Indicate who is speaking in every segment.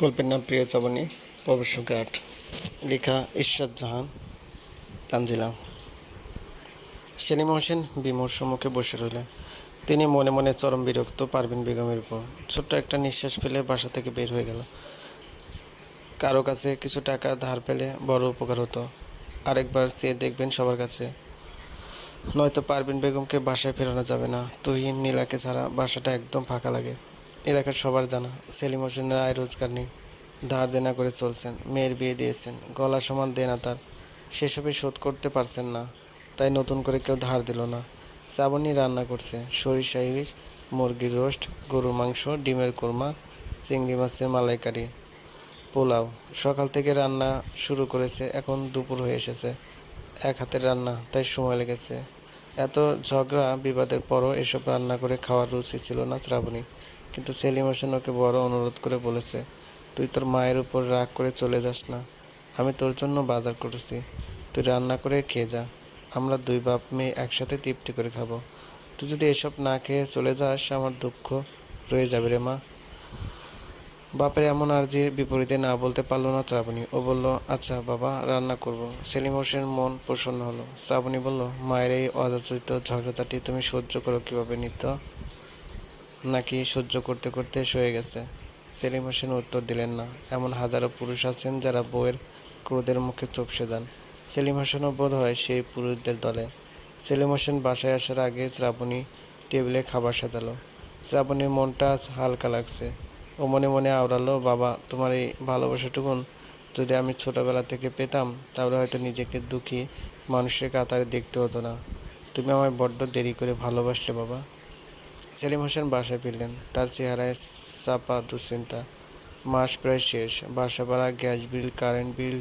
Speaker 1: গল্পের নাম প্রিয় চাবনী প্রবেশক আট লেখা ঈশ্বর জাহান, তানজিলা। সেলিম হোসেন বিমর সম্মুখে বসে রইলেন। তিনি মনে মনে চরম বিরক্ত পারভিন বেগমের উপর। ছোট্ট একটা নিঃশ্বাস ফেলে বাসা থেকে বের হয়ে গেল। কারও কাছে কিছু টাকা ধার পেলে বড় উপকার হতো। আরেকবার চেয়ে দেখবেন সবার কাছে। নয়তো পারভিন বেগমকে বাসায় ফেরানো যাবে না। তুহিন, নীলাকে ছাড়া বাসাটা একদম ফাঁকা লাগে। এলাকার সবার জানা। সেলিম হোসেনের আয় রোজগার নেই। ধার দেনা করে চলছেন। মেয়ের বিয়ে দিয়েছেন। গলা সমান দেনা তার। সেসবে শোধ করতে পারছেন না। তাই নতুন করে কেউ ধার দিল না। শ্রাবণী রান্না করছে। সরিষা ইলিশ, মুরগির রোস্ট, গরুর মাংস, ডিমের কোরমা, চিংড়ি মাছের মালাইকারি, পোলাও। সকাল থেকে রান্না শুরু করেছে। এখন দুপুর হয়ে এসেছে। এক হাতের রান্না, তাই সময় লেগেছে। এত ঝগড়া, বিবাদের পরও এসব রান্না করে খাওয়ার রুচি ছিল না শ্রাবণী। কিন্তু সেলিম হোসেন ওকে বড় অনুরোধ করে বলেছে, তুই তোর মায়ের উপর রাগ করে চলে যাস না। আমি তোর জন্য বাজার করেছি। তুই রান্না করে খেয়ে যা। আমরা দুই বাপ মেয়ে একসাথে তৃপ্তি করে খাব। তুই যদি এসব না খেয়ে চলে যাস, আমার দুঃখ রয়ে যাবে রে মা। বাপের এমন আর্জির বিপরীতে না বলতে পারল না শ্রাবণী। ও বলল আচ্ছা বাবা, রান্না করব। সেলিম হোসেন মন প্রসন্ন হলো। শ্রাবণী বলল, মায়ের এই অযাচিত ঝগড়াঝাটি তুমি সহ্য করো কীভাবে নিত নাকি সহ্য করতে করতে সয়ে গেছে। সেলিম হোসেন উত্তর দিলেন না। এমন হাজারো পুরুষ আছেন যারা বউয়ের ক্রোধের মুখে চোপসে দেন। সেলিম হোসেনও বোধ হয় সেই পুরুষদের দলে। সেলিম হোসেন বাসায় আসার আগে শ্রাবণী টেবিলে খাবার সাজালো। শ্রাবণীর মনটা আজ হালকা লাগছে। ও মনে মনে আওড়ালো, বাবা, তোমার এই ভালোবাসাটুকুন যদি আমি ছোটবেলা থেকে পেতাম, তাহলে হয়তো নিজেকে দুঃখী মানুষের কাতারে দেখতে হতো না। তুমি আমায় বড্ড দেরি করে ভালোবাসলে, বাবা। সেলিম হোসেন বাসায় ফিরলেন। তার চেহারায় চাপা দুশ্চিন্তা। মাস প্রায় শেষ। বাসা ভাড়া, গ্যাস বিল, কারেন্ট বিল,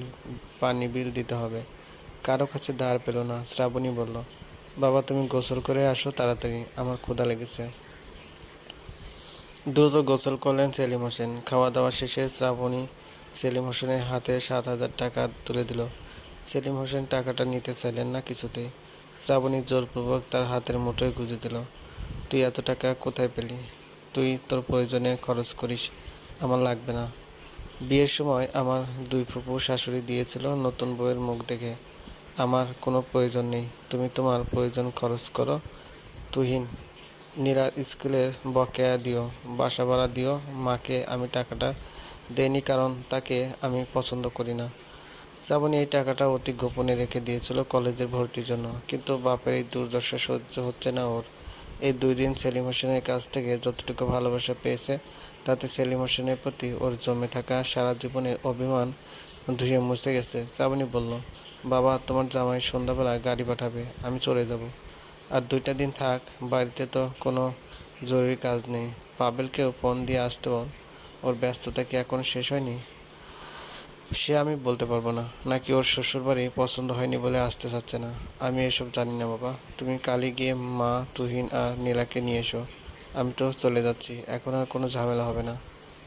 Speaker 1: পানি বিল দিতে হবে। কারও কাছে ধার পেল না। শ্রাবণী বলল, বাবা, তুমি গোসল করে আসো তাড়াতাড়ি। আমার ক্ষুধা লেগেছে। দ্রুত গোসল করলেন সেলিম হোসেন। খাওয়া দাওয়া শেষে শ্রাবণী সেলিম হোসেনের হাতে সাত হাজার টাকা তুলে দিল। সেলিম হোসেন টাকাটা নিতে চাইলেন না কিছুতেই। শ্রাবণী জোরপূর্বক তার হাতের মুঠোয় গুঁজে দিল। তুই এত টাকা কোথায় পেলি? তুই তোর প্রয়োজনে খরচ করিস, আমার লাগবে না। বিয়ের সময় আমার দুই ফুপু শাশুড়ি দিয়েছিল নতুন বউয়ের মুখ দেখে। আমার কোনো প্রয়োজন নেই, তুমি তোমার প্রয়োজন খরচ করো। তুহিন নীলার স্কুলের বকেয়া দিও, বাসা ভাড়া দিও, মাকে আমি টাকাটা দেইনি কারণ তাকে আমি পছন্দ করি না। শ্রাবণী এই টাকাটা অতি গোপনে রেখে দিয়েছিল কলেজের ভর্তির জন্য, কিন্তু বাপের এই দুর্দশা সহ্য হচ্ছে না ওর। এই দুই দিন সেলিম হোসেনের কাছ থেকে যতটুকু ভালোবাসা পেয়েছে, তাতে সেলিম হোসেনের প্রতি ওর জমে থাকা সারা জীবনের অভিমান ধুয়ে মুছে গেছে। শ্রাবণী বলল, বাবা, তোমার জামাই সন্ধ্যাবেলা গাড়ি পাঠাবে, আমি চলে যাব। আর দুইটা দিন থাক, বাড়িতে তো কোনো জরুরি কাজ নেই। পাবেলকেও ফোন দিয়ে আসতে বল, ওর ব্যস্ততা কি এখন শেষ হয়নি? সে আমি বলতে পারব না। নাকি ওর শ্বশুরবাড়ি পছন্দ হয়নি বলে আসতে চাচ্ছে না? আমি এসব জানি না, বাবা। তুমি কালি গিয়ে মা, তুহিন আর নীলাকে নিয়ে এসো। আমি তো চলে যাচ্ছি। এখন আর কোনো ঝামেলা হবে না।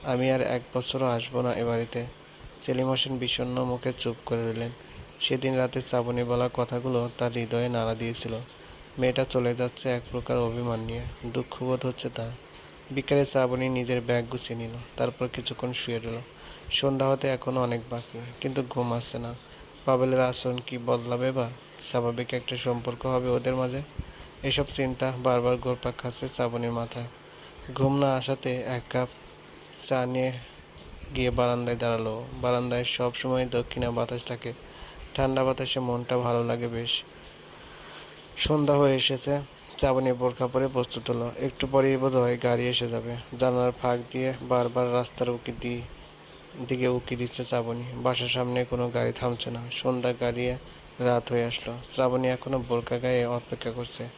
Speaker 1: আমি আর এক বছরও আসব না এ বাড়িতে। সেলিম বিষণ্ণ মুখে চুপ করে রইলেন। সেদিন রাতে শ্রাবণী বলা কথাগুলো তার হৃদয়ে নাড়া দিয়েছিল। মেয়েটা চলে যাচ্ছে এক প্রকার অভিমান নিয়ে। দুঃখবোধ হচ্ছে তার। বিকালে চাবনি নিজের ব্যাগ গুছিয়ে নিল। তারপর কিছুক্ষণ শুয়ে রইল। সন্ধ্যা হতে এখনও অনেক বাকি, কিন্তু ঘুম আসছে না। পাবেলের আচরণ কি বদলাবে এবার স্বাভাবিক একটা সম্পর্ক হবে ওদের মাঝে? এসব চিন্তা বারবার ঘোরপাক খাচ্ছে শ্রাবণীর মাথায়। ঘুম না আসাতে এক কাপ চা নিয়ে গিয়ে বারান্দায় দাঁড়াল। বারান্দায় সব সময় দক্ষিণা বাতাস থাকে। ঠান্ডা বাতাসে মনটা ভালো লাগে বেশ। সন্ধ্যা হয়ে এসেছে। চাবনি বোরখা পরে প্রস্তুত হলো। একটু পরেই বোধ হয় গাড়ি এসে যাবে। জানালার ফাঁক দিয়ে বারবার রাস্তার উকি দিয়ে দিকে উকি দিচ্ছে শ্রাবণী। বাসার সামনে কোনো গাড়ি থামছে না। সন্ধ্যা গাড়িয়ে রাত হয়ে আসলো। শ্রাবণী এখনও বোরকা গায়ে অপেক্ষা করছে।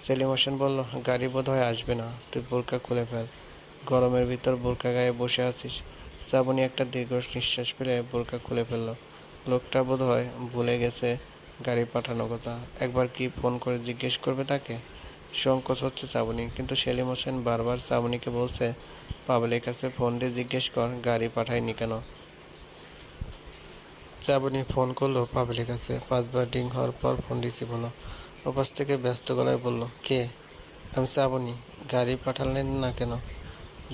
Speaker 1: সেলিম হোসেন বলল, গাড়ি বোধ হয় আসবে না। তুই বোরকা খুলে ফেল। গরমের ভিতর বোরকা গায়ে বসে আছিস? শ্রাবণী একটা দীর্ঘ নিঃশ্বাস ফেলে বোরকা খুলে ফেলল। লোকটা বোধ হয় ভুলে গেছে গাড়ি পাঠানোর কথা। একবার কি ফোন করে জিজ্ঞেস করবে তাকে? সংকোচ হচ্ছে শ্রাবণী কিন্তু সেলিম হোসেন বারবার চাবনিকে বলছে পাবলিক কাছে ফোন দিয়ে জিজ্ঞেস কর, গাড়ি পাঠায়নি কেন? শ্রাবণী ফোন করল পাবলিক কাছে। পাঁচবার ডিং হওয়ার পর ফোন রিসিভ হলো। ওপাশ থেকে ব্যস্ত গলায় বলল, কে? আমি শ্রাবণী গাড়ি পাঠালেন না কেন?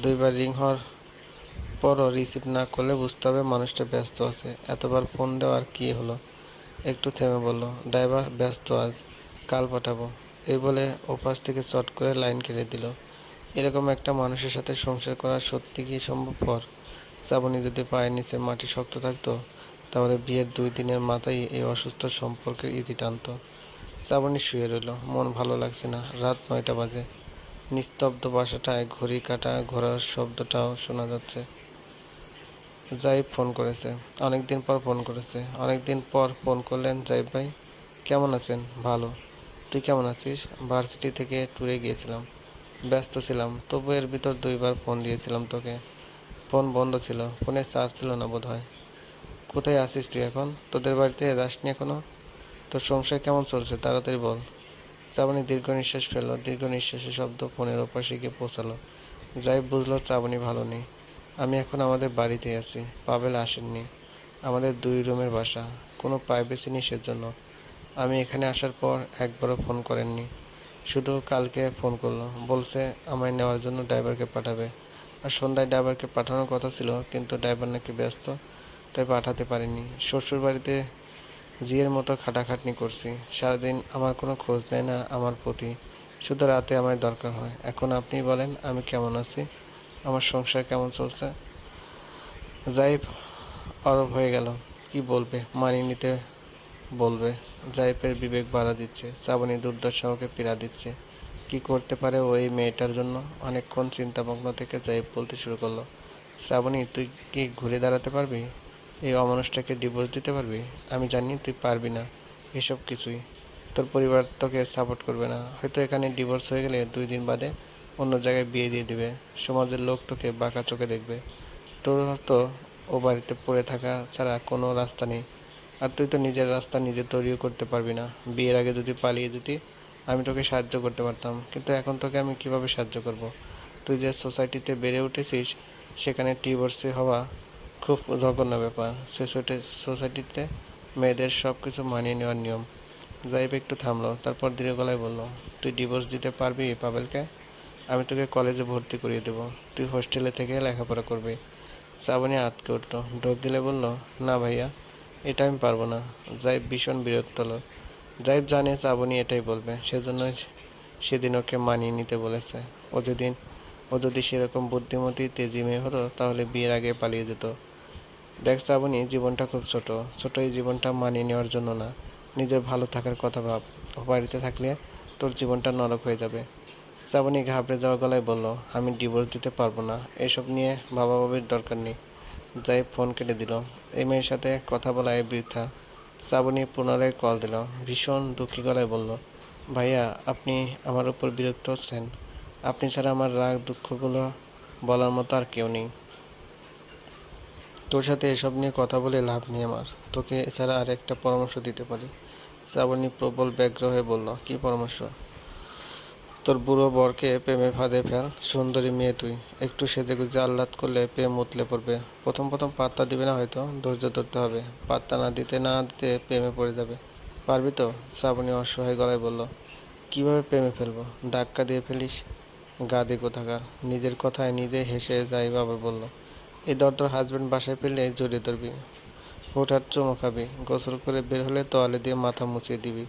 Speaker 1: দুইবার রিং হওয়ার পরও রিসিভ না করলে বুঝতে হবে মানুষটা ব্যস্ত আছে। এতবার ফোন দেওয়ার কী হলো? একটু থেমে বলল, ড্রাইভার, ব্যস্ত আজ। কাল পাঠাবো। এই বলে ওপাশ থেকে চট করে লাইন কেটে দিল। এরকম একটা মানুষের সাথে সংসার করা সত্যি কি সম্ভবপর? শ্রাবণী যদি পায়ের নিচে মাটি শক্ত থাকতো, তাহলে বিয়ের দুই দিনের মাথায় এই অসুস্থ সম্পর্কের ইতি টানত। শ্রাবণী শুয়ে রইল, মন ভালো লাগছে না, রাত নয়টা বাজে। নিস্তব্ধ বাসাটায় ঘড়ি কাটা ঘোড়ার শব্দটাও শোনা যাচ্ছে। জাইব ফোন করেছে, অনেকদিন পর ফোন করেছে, অনেকদিন পর ফোন করলেন জাইব ভাই, কেমন আছেন? ভালো। তুই কেমন আছিস? ভার্সিটি থেকে ট্যুরে গিয়েছিলাম। ব্যস্ত ছিলাম, তবু এর ভিতর দুইবার ফোন দিয়েছিলাম তোকে। ফোন বন্ধ ছিল ফোনে চার্জ ছিল না বোধ হয় কোথায় আছিস তুই এখন? তোদের বাড়িতে যাসনি এখনও? তোর সংসার কেমন চলছে? তাড়াতাড়ি বল। চাবনি দীর্ঘ নিঃশ্বাস ফেলল, দীর্ঘ নিঃশ্বাসের শব্দ ফোনের ওপাশে গিয়ে পৌঁছালো। যাই বুঝলো চাবনি ভালো নেই। আমি এখন আমাদের বাড়িতে আছি, পাবেল আসেননি। আমাদের দুই রুমের বাসা, কোনো প্রাইভেসি নেই সেজন্য। আমি এখানে আসার পর একবারও ফোন করেননি। শুধু কালকে ফোন করল। বলছে আমায় নেওয়ার জন্য ড্রাইভারকে পাঠাবে। আর সন্ধ্যায় ড্রাইভারকে পাঠানোর কথা ছিল, কিন্তু ড্রাইভার নাকি ব্যস্ত, তাই পাঠাতে পারিনি। শ্বশুর বাড়িতে জিয়ের মতো খাটাখাটনি করছি। সারাদিন আমার কোনো খোঁজ নেয় না আমার প্রতি। শুধু রাতে আমায় দরকার হয়। এখন আপনি বলেন, আমি কেমন আছি? আমার সংসার কেমন চলছে? জাইব অরব হয়ে গেল। কি বলবে? মানিয়ে নিতে বলবে জাইফের বিবেক বাধা দিচ্ছে, শ্রাবণী দুর্দশাকে পীড়া দিচ্ছে। কি করতে পারে ওই মেয়েটার জন্য? অনেকক্ষণ চিন্তামগ্ন থেকে জাইব বলতে শুরু করল, শ্রাবণী, তুই কি ঘুরে দাঁড়াতে পারবি? এই অমানুষটাকে ডিভোর্স দিতে পারবি? আমি জানি তুই পারবি না, এসব কিছুই। তোর পরিবার তোকে সাপোর্ট করবে না। হয়তো এখানে ডিভোর্স হয়ে গেলে দুই দিন বাদে অন্য জায়গায় বিয়ে দিয়ে দিবে। সমাজের লোক তোকে বাঁকা চোখে দেখবে। তোর তো ও বাড়িতে পড়ে থাকা ছাড়া কোনো রাস্তা নেই। আর তুই তো নিজের রাস্তা নিজে তৈরিও করতে পারবি না। বিয়ের আগে যদি পালিয়ে যেতি, আমি তোকে সাহায্য করতে পারতাম। কিন্তু এখন তোকে আমি কীভাবে সাহায্য করব। তুই যে সোসাইটিতে বেড়ে উঠেছিস, সেখানে ডিভোর্সে হওয়া খুব জঘন্য ব্যাপার। সে সোসাইটিতে মেয়েদের সব কিছু মানিয়ে নেওয়ার নিয়ম। জাইব একটু থামলো, তারপর ধীরে গলায় বলল, তুই ডিভোর্স দিতে পারবি পাবেলকে? আমি তোকে কলেজে ভর্তি করিয়ে দেবো। তুই হোস্টেলে থেকে লেখাপড়া করবি। শ্রাবণী আতকে উঠল, ঢোক গেলে বলল, না ভাইয়া। এটা আমি পারব না। জাইব ভীষণ বিরক্ত হলো জাইব জানে শ্রাবণী এটাই বলবে। সেজন্য সেদিন ওকে মানিয়ে নিতে বলেছে। ও যেদিন, ও যদি সেরকম বুদ্ধিমতী তেজি মেয়ে হতো, তাহলে বিয়ের আগে পালিয়ে যেত। দেখ শ্রাবণী জীবনটা খুব ছোট। ছোট এই জীবনটা মানিয়ে নেওয়ার জন্য না। নিজের ভালো থাকার কথা ভাব। ও বাড়িতে থাকলে তোর জীবনটা নরক হয়ে যাবে। শ্রাবণী ঘাবড়ে যাওয়া গলায় বলল, আমি ডিভোর্স দিতে পারব না। এসব নিয়ে ভাবাভাবির দরকার নেই। যাই ফোন কেটে দিল। এই মেয়ের সাথে কথা বলায় বৃথা। শ্রাবণী পুনরায় কল দিল। ভীষণ দুঃখী গলায় বলল, ভাইয়া, আপনি আমার উপর বিরক্ত হচ্ছেন। আপনি ছাড়া আমার রাগ দুঃখগুলো বলার মতো আর কেউ নেই। তোর সাথে এসব নিয়ে কথা বলে লাভ নেই আমার। তোকে এছাড়া আর একটা পরামর্শ দিতে পারি। শ্রাবণী প্রবল ব্যগ্র হয়ে বলল, কি পরামর্শ? তোর বুড়ো বরকে প্রেমের ফাঁদে ফেল, সুন্দরী মেয়ে তুই। একটু সেজে গুজে আহ্লাদ করলে প্রেম উতলে পড়বে। প্রথম প্রথম পাত্তা দিবে না হয়তো, ধৈর্য ধরতে হবে। পাত্তা না দিতে না দিতে প্রেমে পড়ে যাবে। পারবি তো? শ্রাবণী অসহায় গলায় বলল, কীভাবে প্রেমে ফেলব? ধাক্কা দিয়ে ফেলিস? গাদি কোথাকার? নিজের কথায় নিজে হেসে যাই আবার বলল, এই দর দরদর হাজব্যান্ড বাসায় পেলে জড়িয়ে ধরবি। হুটহাট চুমো খাবি। গোসল করে বের হলে তোয়ালে দিয়ে মাথা মুছিয়ে দিবি।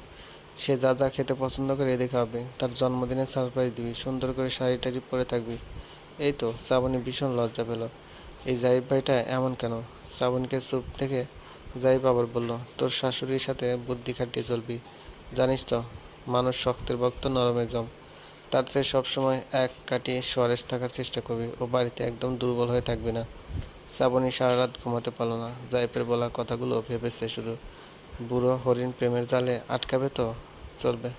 Speaker 1: সে যা যা খেতে পছন্দ করে এদিকে খাবে। তার জন্মদিনে সারপ্রাইজ দিবি, সুন্দর করে শাড়ি টাড়ি পরে থাকবি। এই তো, শ্রাবণী ভীষণ লজ্জা পেল। এই জাইব ভাইটা এমন কেন? শ্রাবণীকে চুপ থেকে জাইব আবার বলল, তোর শাশুড়ির সাথে বুদ্ধি খাটিয়ে চলবি। জানিস তো, মানুষ শক্তের ভক্ত, নরমের জম। তার চেয়ে সবসময় এক কাটিয়ে সরেস থাকার চেষ্টা করবি। ও বাড়িতে একদম দুর্বল হয়ে থাকবি না। শ্রাবণী সারা রাত ঘুমাতে পারল না। জাইপের বলা কথাগুলো ভেবেছে শুধু। বুড়ো হরিণ প্রেমের জালে আটকাবে তো? চলবে।